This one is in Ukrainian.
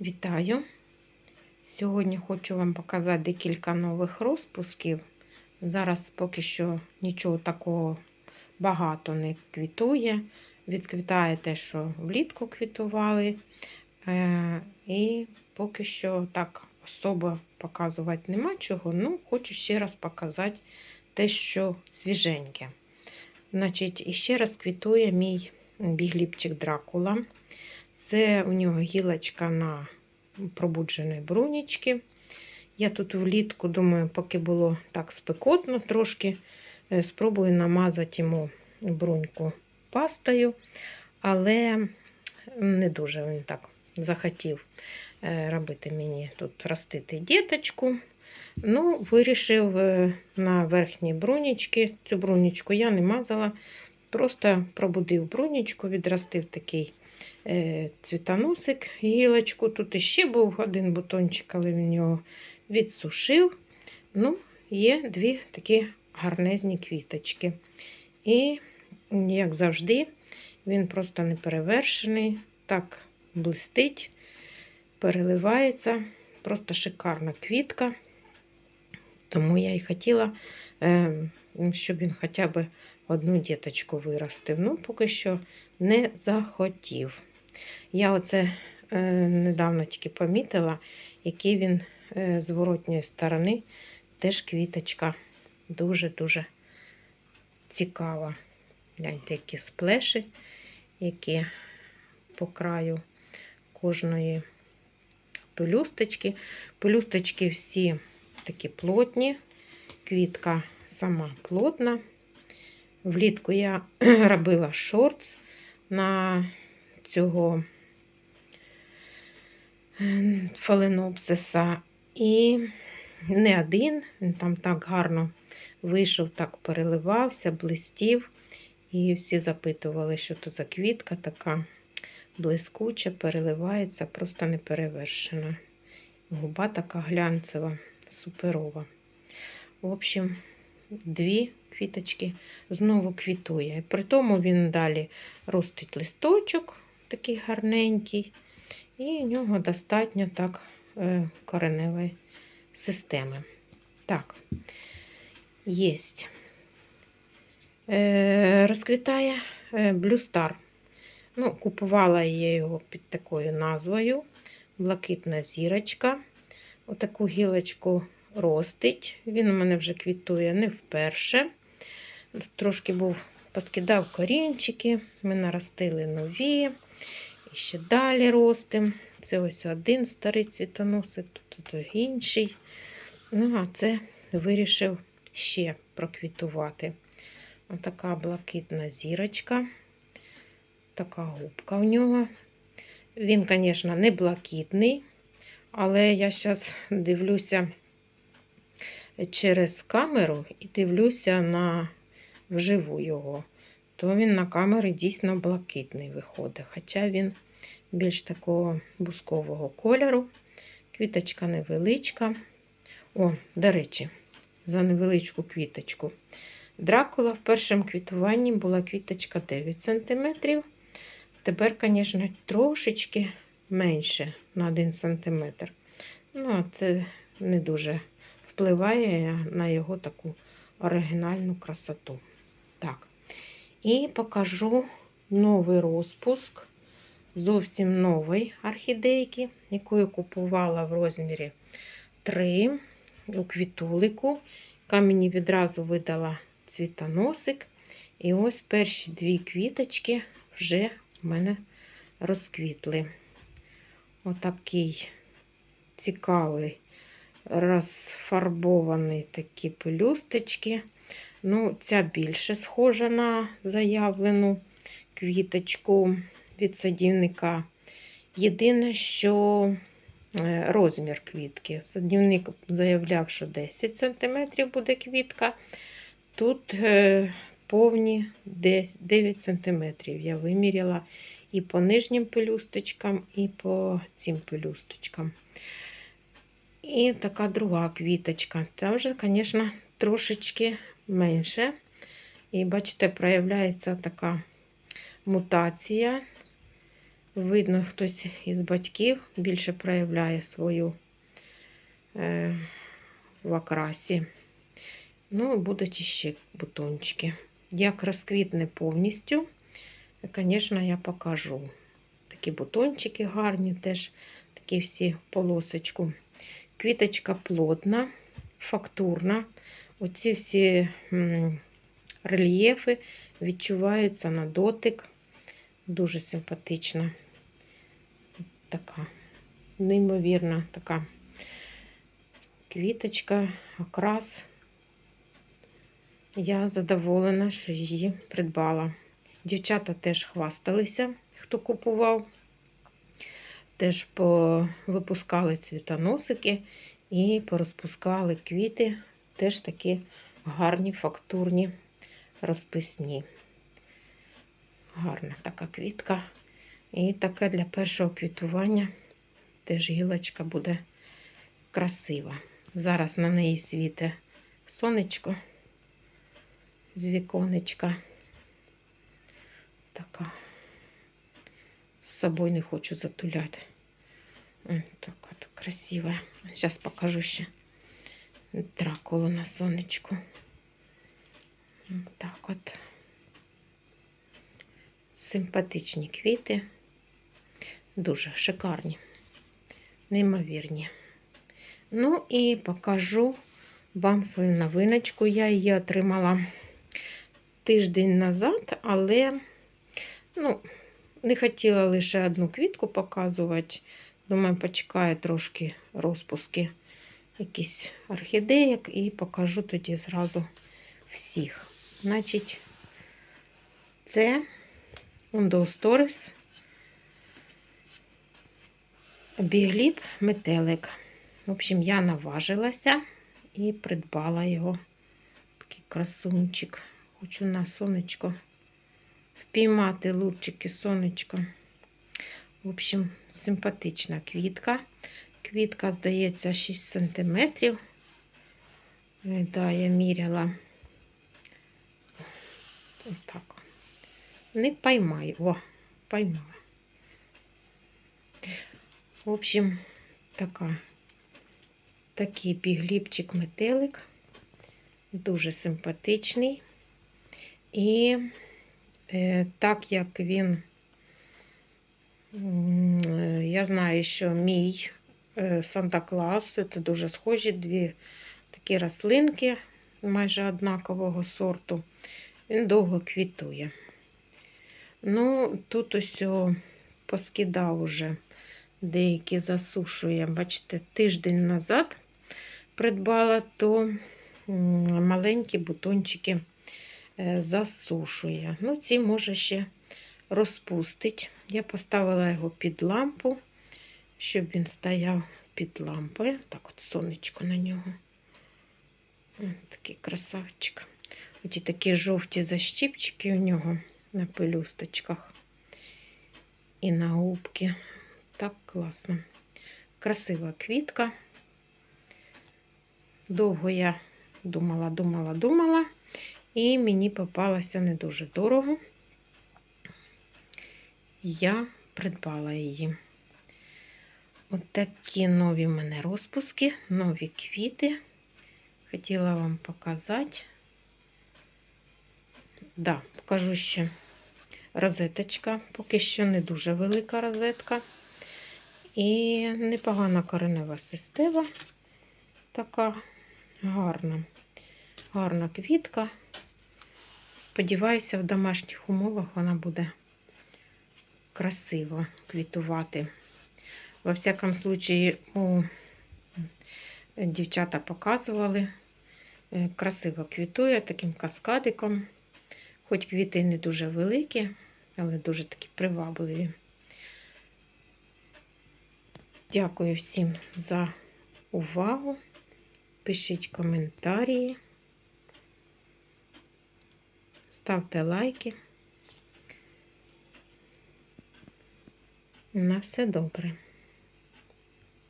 Вітаю! Сьогодні хочу вам показати декілька нових розпусків. Зараз поки що нічого такого багато не квітує. Відквітає те, що влітку квітували. Е, І поки що так особо показувати нема чого. Ну, хочу ще раз показати те, що свіженьке. Значить, і ще раз квітує мій бігліпчик Дракула. Це у нього гілочка на пробудженої брунічки. Я тут влітку, думаю, поки було так спекотно трошки, е, спробую намазати йому бруньку пастою, але не дуже він так захотів е, робити мені тут ростити діточку. Ну, вирішив е, на верхній брунічки. Цю брунічку я не мазала, просто пробудив брунічку, відростив такий е, цвітоносик, гілочку. Тут іще був один бутончик, але він його відсушив. Ну, є дві такі гарнезні квіточки. І, як завжди, він просто не перевершений, так блистить, переливається. Просто шикарна квітка. Тому я і хотіла, е, щоб він хоча б одну діточку виростив. Ну, поки що не захотів. Я оце е, недавно тільки помітила, який він е, з воротньої сторони теж квіточка дуже-дуже цікава. Гляньте, які сплеші, які по краю кожної пелюсточки. Пелюсточки всі такі плотні, квітка сама плотна. Влітку я робила шортс на цього фаленопсиса. І не один, він там так гарно вийшов, так переливався, блистів. І всі запитували, що то за квітка така блискуча, переливається, просто неперевершена. Губа така глянцева, суперова. В общем, дві квіточки знову квітує. При тому він далі ростить листочок, такий гарненький, і в нього достатньо так е, кореневої системи. Так, є. Е, розквітає е, Blue. Ну, Купувала я його під такою назвою. Блакитна зірочка. Отаку гілочку ростить. Він у мене вже квітує не вперше. Трошки був поскидав корінчики, ми наростили нові. І ще далі ростимо. Це ось один старий цвітоносик, тут, тут інший. Ну, а це вирішив ще проквітувати. Отака блакитна зірочка. Така губка в нього. Він, звісно, не блакитний, але я зараз дивлюся через камеру і дивлюся на вживу його, то він на камері дійсно блакитний виходить. Хоча він більш такого бускового кольору. Квіточка невеличка. О, до речі, за невеличку квіточку. Дракула в першому квітуванні була квіточка 9 см. Тепер, звісно, трошечки менше на 1 см. Ну, а це не дуже впливає на його таку оригінальну красоту. Так. І покажу новий розпуск. Зовсім новий орхідейки, яку я купувала в розмірі 3 у квітулику. яка мені відразу видала цвітоносик. І ось перші дві квіточки вже в мене розквітли. Отакий цікавий, розфарбований такі пелюсточки. Ну, Ця більше схожа на заявлену квіточку від садівника. Єдине, що е, розмір квітки. Садівник заявляв, що 10 см буде квітка. Тут е, повні 9 см. Я виміряла і по нижнім пелюсточкам, і по цим пелюсточкам. І така друга квіточка. Це вже, звісно, трошечки менше. І, бачите, проявляється така мутація. Видно, хтось із батьків більше проявляє свою е, в окрасі. Ну, будуть іще бутончики. Як розквітне повністю, звісно, я покажу. Такі бутончики гарні, теж такі всі полосочку. Квіточка плотна, фактурна. Оці всі рельєфи відчуваються на дотик. Дуже симпатична. Така неймовірна така квіточка, окрас. Я задоволена, що її придбала. Дівчата теж хвасталися, хто купував. Теж випускали цвітоносики і порозпускали квіти, теж такі гарні, фактурні, розписні. Гарна така квітка. І така для першого квітування теж гілочка буде красива. Зараз на неї світе сонечко з віконечка. Така. З собою не хочу затуляти. Так от красивая. Зараз покажу ще дракулу на сонечку. Так от. Симпатичні квіти. Дуже шикарні, неймовірні. Ну і покажу вам свою новиночку. Я її отримала тиждень назад, але, ну, не хотіла лише одну квітку показувати. Думаю, почекаю трошки розпуски якісь орхідеїк і покажу тоді зразу всіх. Значить, це Ундоусторис бігліб метелик. В общем, я наважилася і придбала його. Такий красунчик. Хочу на сонечко впіймати лучики сонечко. В общем, симпатична квітка. Квітка, здається, 6 см. Да, я міряла. Отак. Не поймаю. О, поймала. В общем, така, такий бігліпчик метелик. Дуже симпатичний. І е, так як він, я знаю, що мій е, Санта-Клаус, це дуже схожі дві такі рослинки майже однакового сорту. Він довго квітує. Ну, тут ось поскидав уже деякі засушує. Бачите, тиждень назад придбала, то маленькі бутончики е, засушує. Ну, ці може ще розпустить. Я поставила його під лампу, щоб він стояв під лампою. Так от сонечко на нього. Ось такий красавчик. Оті такі жовті защіпчики у нього на пелюсточках і на губки. Так класно. Красива квітка. Довго я думала, думала, думала, і мені попалася не дуже дорого. Я придбала її. От нові в мене розпуски, нові квіти. Хотіла вам показати. Да, покажу ще розеточка, поки що не дуже велика розетка. І непогана коренева система. Така гарна, гарна квітка. Сподіваюся, в домашніх умовах вона буде красиво квітувати. Во всякому случаї, у дівчата показували, е, красиво квітує таким каскадиком. Хоч квіти не дуже великі, але дуже такі привабливі. Дякую всім за увагу. Пишіть коментарі, ставте лайки. На все добре.